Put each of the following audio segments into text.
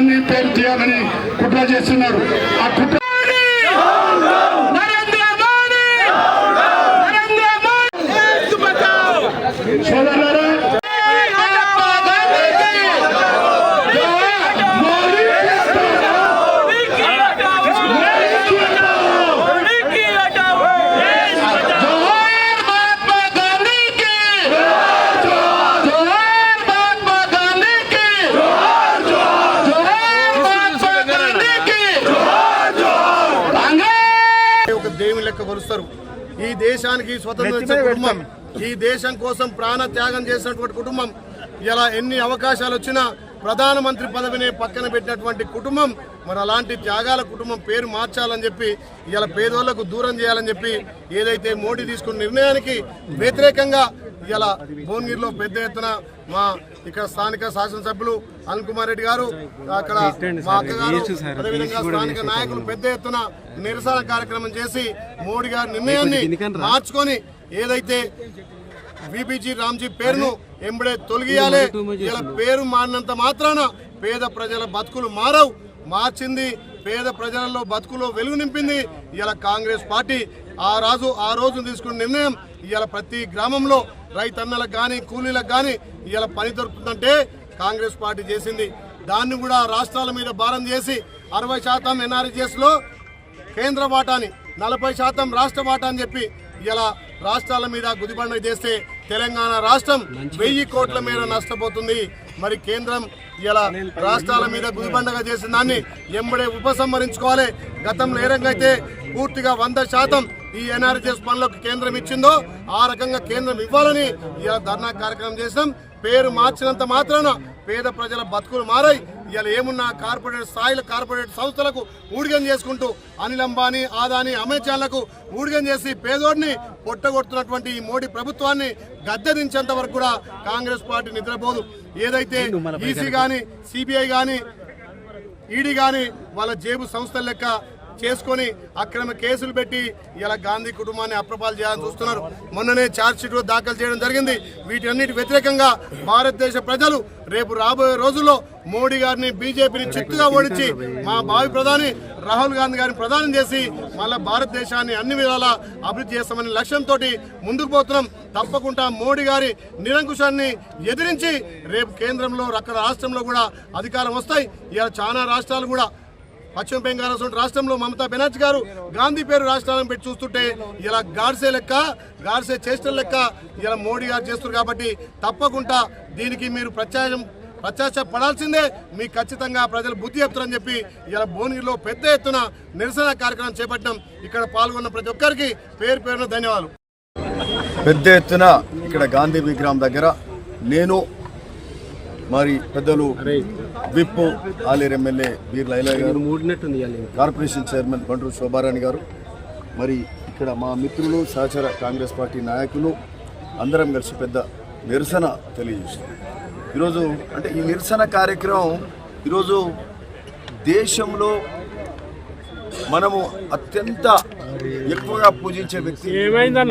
గాంధీ పేరు తీయాలని కుట్ర చేస్తున్నారు. ఆ కుట్ర నరేంద్ర మోడీ నరేంద్ర మోడీ సోదరులారా మహాత్మా గాంధీకి మోడీ జోహార్ మహాత్మా గాంధీకి జోహార్ మహాత్మా గాంధీకి జోహార్ మహాత్మా గాంధీకి కాంగ్రెస్ ఒక దేవుని లెక్క కొలుస్తారు ఈ దేశానికి స్వతంత్రం కుటుంబం. ఈ దేశం కోసం ప్రాణ త్యాగం చేసినటువంటి కుటుంబం. ఇలా ఎన్ని అవకాశాలు వచ్చినా ప్రధానమంత్రి పదవిని పక్కన పెట్టినటువంటి కుటుంబం మరి అలాంటి త్యాగాల కుటుంబం పేరు మార్చాలని చెప్పి ఇలా పేదోళ్ళకు దూరం చేయాలని చెప్పి ఏదైతే మోడీ తీసుకున్న నిర్ణయానికి వ్యతిరేకంగా ఇలా భువనగిరిలో పెద్ద ఎత్తున మా ఇక్కడ స్థానిక శాసనసభ్యులు అనిల్ కుమార్ రెడ్డి గారు అక్కడ మా అక్కగారు అదేవిధంగా స్థానిక నాయకులు పెద్ద ఎత్తున నిరసన కార్యక్రమం చేసి మోడీ గారి నిర్ణయాన్ని మార్చుకొని ఏదైతే బీబీజీ రామ్జీ పేరును ఎంబడే తొలగియాలి ఇలా పేరు మారినంత మాత్రాన పేద ప్రజల బతుకులు మారవు. మార్చింది పేద ప్రజలలో బతుకులో వెలుగు నింపింది ఇలా కాంగ్రెస్ పార్టీ. ఆ రాజు ఆ రోజు తీసుకున్న నిర్ణయం ఇలా ప్రతి గ్రామంలో రైతన్నలకు కానీ కూలీలకు కానీ ఇలా పని దొరుకుతుందంటే కాంగ్రెస్ పార్టీ చేసింది. దాన్ని కూడా రాష్ట్రాల మీద భారం చేసి అరవై శాతం ఎన్ఆర్జీఎస్లో కేంద్ర వాటాని నలభై శాతం రాష్ట్ర వాటా అని చెప్పి ఇలా రాష్ట్రాల మీద గుదిబండ చేస్తే తెలంగాణ రాష్ట్రం వెయ్యి కోట్ల మేర నష్టపోతుంది. మరి కేంద్రం ఇలా రాష్ట్రాల మీద గుదిబండగా చేసిన దాన్ని ఎంబడే ఉపసంహరించుకోవాలి. గతంలో ఏ రకంగా అయితే పూర్తిగా వంద శాతం ఈ ఎన్ఆర్జీఎస్ పనులకు కేంద్రం ఇచ్చిందో ఆ రకంగా కేంద్రం ఇవ్వాలని ఇలా ధర్నా కార్యక్రమం చేసాం పేరు మార్చినంత మాత్రాన పేద ప్రజల బతుకులు మారాయి. ఇవాళ ఏమున్నా కార్పొరేట్ స్థాయిల కార్పొరేట్ సంస్థలకు ఊడిగం చేసుకుంటూ అనిల్ అంబానీ ఆదాని అమెజాన్లకు ఊడిగం చేసి పేదోడిని పొట్టగొడుతున్నటువంటి ఈ మోడీ ప్రభుత్వాన్ని గద్దెదించేంత వరకు కూడా కాంగ్రెస్ పార్టీ నిద్రపోదు. ఏదైతే ఈసీ గాని సిబిఐ గాని ఈడీ గాని వాళ్ళ జేబు సంస్థల లెక్క చేసుకొని అక్రమ కేసులు పెట్టి ఇలా గాంధీ కుటుంబాన్ని అప్రపాలు చేయాలని చూస్తున్నారు. మొన్ననే ఛార్జ్షీట్ దాఖలు చేయడం జరిగింది. వీటన్నిటి వ్యతిరేకంగా భారతదేశ ప్రజలు రేపు రాబోయే రోజుల్లో మోడీ గారిని బీజేపీని చిత్తుగా ఓడించి మా భావి ప్రధాని రాహుల్ గాంధీ గారిని ప్రధానం చేసి మళ్ళా భారతదేశాన్ని అన్ని విధాలా అభివృద్ధి చేస్తామనే లక్ష్యంతో ముందుకు పోతున్నాం. తప్పకుండా మోడీ గారి నిరంకుశాన్ని ఎదిరించి రేపు కేంద్రంలో అక్కడ రాష్ట్రంలో కూడా అధికారం వస్తాయి. ఇలా చాలా రాష్ట్రాలు కూడా పశ్చిమ బెంగాల్ అసలు రాష్ట్రంలో మమతా బెనర్జీ గారు గాంధీ పేరు రాష్ట్రాలను పెట్టి చూస్తుంటే ఇలా గాడ్సే లెక్క గాడ్సే చేష్టల లెక్క ఇలా మోడీ గారు చేస్తారు కాబట్టి తప్పకుండా దీనికి మీరు ప్రత్యాయం ప్రత్యాశ పడాల్సిందే మీకు ఖచ్చితంగా ప్రజలు బుద్ధి చెప్తారని చెప్పి ఇలా భువనగిరిలో పెద్ద ఎత్తున నిరసన కార్యక్రమం చేపట్టడం ఇక్కడ పాల్గొన్న ప్రతి ఒక్కరికి పేరు పేరున ధన్యవాదాలు. పెద్ద ఎత్తున ఇక్కడ గాంధీ విగ్రహం దగ్గర నేను మరి పెద్దలు విప్ ఆలేరు ఎమ్మెల్యే బీర్ల ఐలయ్య గారు కార్పొరేషన్ చైర్మన్ బండ్రు శోభారాణి గారు. మరి ఇక్కడ మా మిత్రులు సహచర కాంగ్రెస్ పార్టీ నాయకులు అందరం కలిసి పెద్ద నిరసన తెలియజేస్తున్నాం. ఈరోజు అంటే ఈ నిరసన కార్యక్రమం ఈరోజు దేశంలో మనము అత్యంత ఎక్కువగా పూజించే వ్యక్తి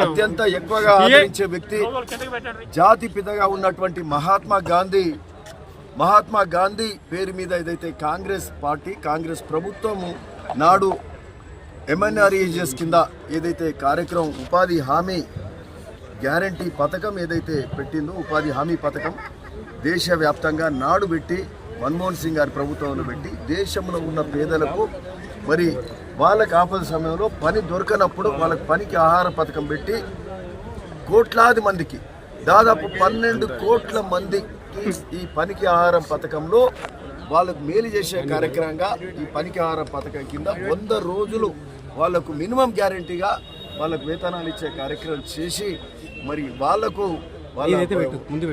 అత్యంత ఎక్కువగా ఆదరించే వ్యక్తి జాతి పితగా ఉన్నటువంటి మహాత్మా గాంధీ మహాత్మా గాంధీ పేరు మీద ఏదైతే కాంగ్రెస్ పార్టీ కాంగ్రెస్ ప్రభుత్వము నాడు ఎంఎన్ఆర్ఈజిఎస్ కింద ఏదైతే కార్యక్రమం ఉపాధి హామీ గ్యారంటీ పథకం ఏదైతే పెట్టిందో ఉపాధి హామీ పథకం దేశవ్యాప్తంగా నాడు పెట్టి మన్మోహన్ సింగ్ గారి ప్రభుత్వంలో పెట్టి దేశంలో ఉన్న పేదలకు మరి వాళ్ళకి ఆపద సమయంలో పని దొరకనప్పుడు వాళ్ళకి పనికి ఆహార పథకం పెట్టి కోట్లాది మందికి దాదాపు పన్నెండు కోట్ల మంది ఈ పనికి ఆహారం పథకంలో వాళ్ళకు మేలు చేసే కార్యక్రమంగా ఈ పనికి ఆహారం పథకం కింద వంద రోజులు వాళ్ళకు మినిమం గ్యారంటీగా వాళ్ళకు వేతనాలు ఇచ్చే కార్యక్రమం చేసి మరి వాళ్ళకు వాళ్ళ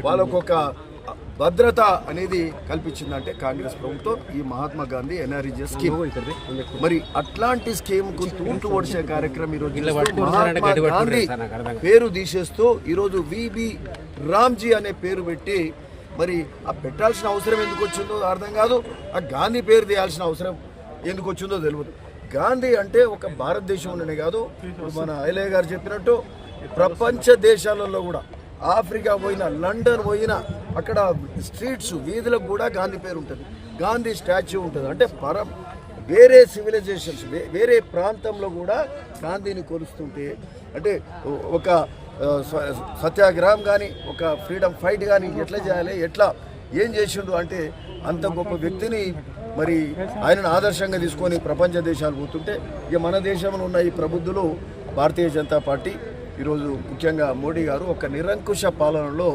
వాళ్ళకు ఒక భద్రత అనేది కల్పించిందంటే కాంగ్రెస్ ప్రభుత్వం ఈ మహాత్మా గాంధీ ఎన్ఆర్ఈజీ స్కీమ్. మరి అట్లాంటి స్కీమ్కు తూంటు ఓడిసే కార్యక్రమం ఈ రోజు చేస్తూ మహాత్మా గాంధీ పేరు తీసేస్తూ ఈరోజు విబి రామ్జీ అనే పేరు పెట్టి మరి ఆ పెట్టాల్సిన అవసరం ఎందుకు వచ్చిందో అర్థం కాదు ఆ గాంధీ పేరు తీయాల్సిన అవసరం ఎందుకు వచ్చిందో తెలియదు గాంధీ అంటే ఒక భారతదేశంలోనే కాదు మన ఐలయ్య గారు చెప్పినట్టు ప్రపంచ దేశాలలో కూడా ఆఫ్రికా పోయినా లండన్ పోయినా అక్కడ స్ట్రీట్స్ వీధులకు కూడా గాంధీ పేరు ఉంటుంది. గాంధీ స్టాచ్యూ ఉంటుంది. అంటే పరం వేరే సివిలైజేషన్స్ వేరే ప్రాంతంలో కూడా గాంధీని కొలుస్తుంటే అంటే ఒక సత్యాగ్రహం కానీ ఒక ఫ్రీడమ్ ఫైట్ కానీ ఎట్లా చేయాలి ఎట్లా ఏం చేసిండు అంటే అంత గొప్ప వ్యక్తిని మరి ఆయనను ఆదర్శంగా తీసుకొని ప్రపంచ దేశాలు పోతుంటే ఇక మన దేశంలో ఉన్న ఈ ప్రబుద్ధులు భారతీయ జనతా పార్టీ ఈరోజు ముఖ్యంగా మోడీ గారు ఒక నిరంకుశ పాలనలో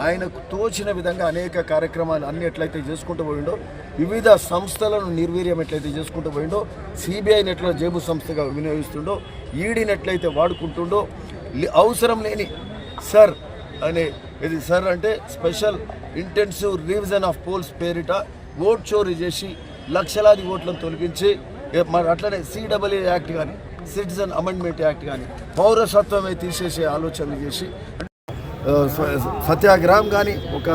ఆయనకు తోచిన విధంగా అనేక కార్యక్రమాలు అన్ని ఎట్లయితే చేసుకుంటూ పోయిండో వివిధ సంస్థలను నిర్వీర్యం ఎట్లయితే చేసుకుంటూ పోయిండో సిబిఐని ఎట్లా జేబు సంస్థగా వినియోగిస్తుండో ఈడీని ఎట్లయితే వాడుకుంటుండో అవసరం లేని సర్ అనే ఇది సర్ అంటే special intensive revision of polls పేరిట ఓట్ చోరీ చేసి లక్షలాది ఓట్లను తొలగించి మరి అట్లనే సిడబ్ల్యూ యాక్ట్ కానీ సిటిజన్ అమెండ్మెంట్ యాక్ట్ కానీ పౌరసత్వమే తీసేసే ఆలోచనలు చేసి సత్యాగ్రహం కానీ ఒక